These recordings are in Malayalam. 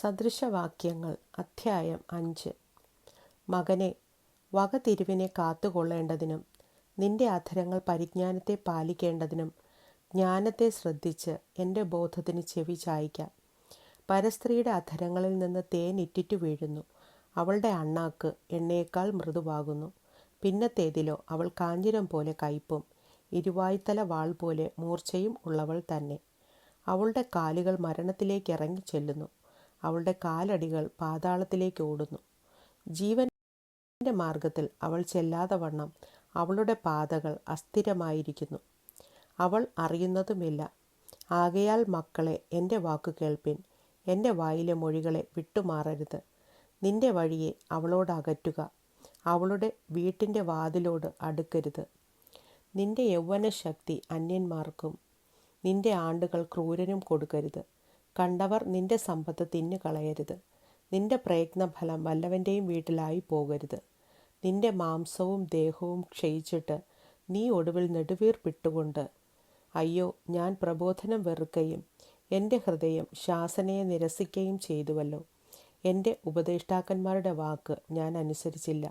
സദൃശവാക്യങ്ങൾ അധ്യായം അഞ്ച്. മകനെ വകതിരിവിനെ കാത്തുകൊള്ളേണ്ടതിനും നിന്റെ അധരങ്ങൾ പരിജ്ഞാനത്തെ പാലിക്കേണ്ടതിനും ജ്ഞാനത്തെ ശ്രദ്ധിച്ച് എന്റെ ബോധത്തിന് ചെവി ചായ്ക്കാം. പരസ്ത്രീയുടെ അധരങ്ങളിൽ നിന്ന് തേൻ ഇറ്റിറ്റു വീഴുന്നു. അവളുടെ അണ്ണാക്ക് എണ്ണയേക്കാൾ മൃദുവാകുന്നു. പിന്നത്തേതിലോ അവൾ കാഞ്ഞിരം പോലെ കയ്പും ഇരുവായ്ത്തല വാൾ പോലെ മൂർച്ചയും ഉള്ളവൾ തന്നെ. അവളുടെ കാലുകൾ മരണത്തിലേക്ക് ഇറങ്ങി ചെല്ലുന്നു. അവളുടെ കാലടികൾ പാതാളത്തിലേക്ക് ഓടുന്നു. ജീവന്റെ മാർഗത്തിൽ അവൾ ചെല്ലാതെ വണ്ണം അവളുടെ പാതകൾ അസ്ഥിരമായിരിക്കുന്നു. അവൾ അറിയുന്നതുമില്ല. ആകയാൽ മക്കളെ എന്റെ വാക്കു കേൾപ്പിൻ. എന്റെ വായിലെ മൊഴികളെ വിട്ടുമാറരുത്. നിന്റെ വഴിയെ അവളോട് അകറ്റുക. അവളുടെ വീട്ടിന്റെ വാതിലോട് അടുക്കരുത്. നിന്റെ യൗവനശക്തി അന്യന്മാർക്കും നിന്റെ ആണ്ടുകൾ ക്രൂരനും കൊടുക്കരുത്. കണ്ടവർ നിന്റെ സമ്പത്ത് തിന്നു കളയരുത് നിന്റെ പ്രയത്നഫലം വല്ലവന്റെയും വീട്ടിലായി പോകരുത്. നിന്റെ മാംസവും ദേഹവും ക്ഷയിച്ചിട്ട് നീ ഒടുവിൽ നെടുവീർപ്പിട്ടുകൊണ്ട് അയ്യോ ഞാൻ പ്രബോധനം വെറുക്കുകയും എന്റെ ഹൃദയം ശാസനയെ നിരസിക്കുകയും ചെയ്തുവല്ലോ. എന്റെ ഉപദേഷ്ടാക്കന്മാരുടെ വാക്ക് ഞാൻ അനുസരിച്ചില്ല.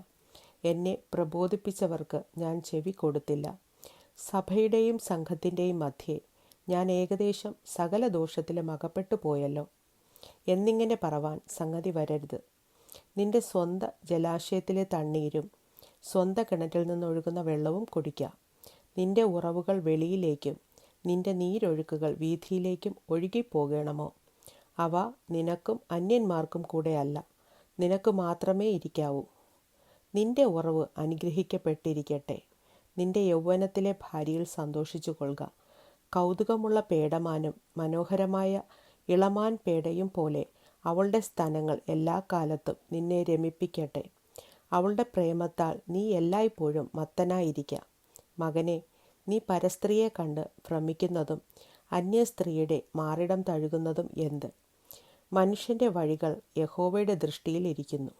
എന്നെ പ്രബോധിപ്പിച്ചവർക്ക് ഞാൻ ചെവി കൊടുത്തില്ല. സഭയുടെയും സംഘത്തിന്റെയും മധ്യേ ഞാൻ ഏകദേശം സകല ദോഷത്തിലും അകപ്പെട്ടു പോയല്ലോ. എന്നിങ്ങനെ പറവാൻ സംഗതി വരരുത്. നിന്റെ സ്വന്ത ജലാശയത്തിലെ തണ്ണീരും സ്വന്ത കിണറ്റിൽ നിന്നൊഴുകുന്ന വെള്ളവും കുടിക്കാം. നിന്റെ ഉറവുകൾ വെളിയിലേക്കും നിന്റെ നീരൊഴുക്കുകൾ വീതിയിലേക്കും ഒഴുകിപ്പോകണമോ? അവ നിനക്കും അന്യന്മാർക്കും കൂടെയല്ല നിനക്ക് മാത്രമേ ഇരിക്കാവൂ. നിന്റെ ഉറവ് അനുഗ്രഹിക്കപ്പെട്ടിരിക്കട്ടെ. നിന്റെ യൗവനത്തിലെ ഭാര്യയിൽ സന്തോഷിച്ചു കൊള്ളുക കൗതുകമുള്ള പേടമാനും മനോഹരമായ ഇളമാൻ പേടയും പോലെ അവളുടെ സ്ഥാനങ്ങൾ എല്ലാ കാലത്തും നിന്നെ രമിപ്പിക്കട്ടെ. അവളുടെ പ്രേമത്താൽ നീ എല്ലായ്പ്പോഴും മത്തനായിരിക്കാം. മകനെ നീ പരസ്ത്രീയെ കണ്ട് ഭ്രമിക്കുന്നതും അന്യ സ്ത്രീയുടെ മാറിടം തഴുകുന്നതും എന്ത്? മനുഷ്യന്റെ വഴികൾ യഹോവയുടെ ദൃഷ്ടിയിലിരിക്കുന്നു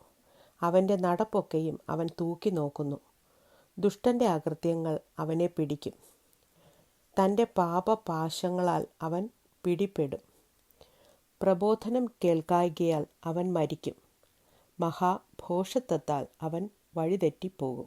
അവന്റെ നടപ്പൊക്കെയും അവൻ തൂക്കി നോക്കുന്നു ദുഷ്ടന്റെ അകൃത്യങ്ങൾ അവനെ പിടിക്കും. തന്റെ പാപപാശങ്ങളാൽ അവൻ പിടിപ്പെടും പ്രബോധനം കേൾക്കായികയാൽ അവൻ മരിക്കും. മഹാഭോഷത്വത്താൽ അവൻ വഴിതെറ്റിപ്പോകും.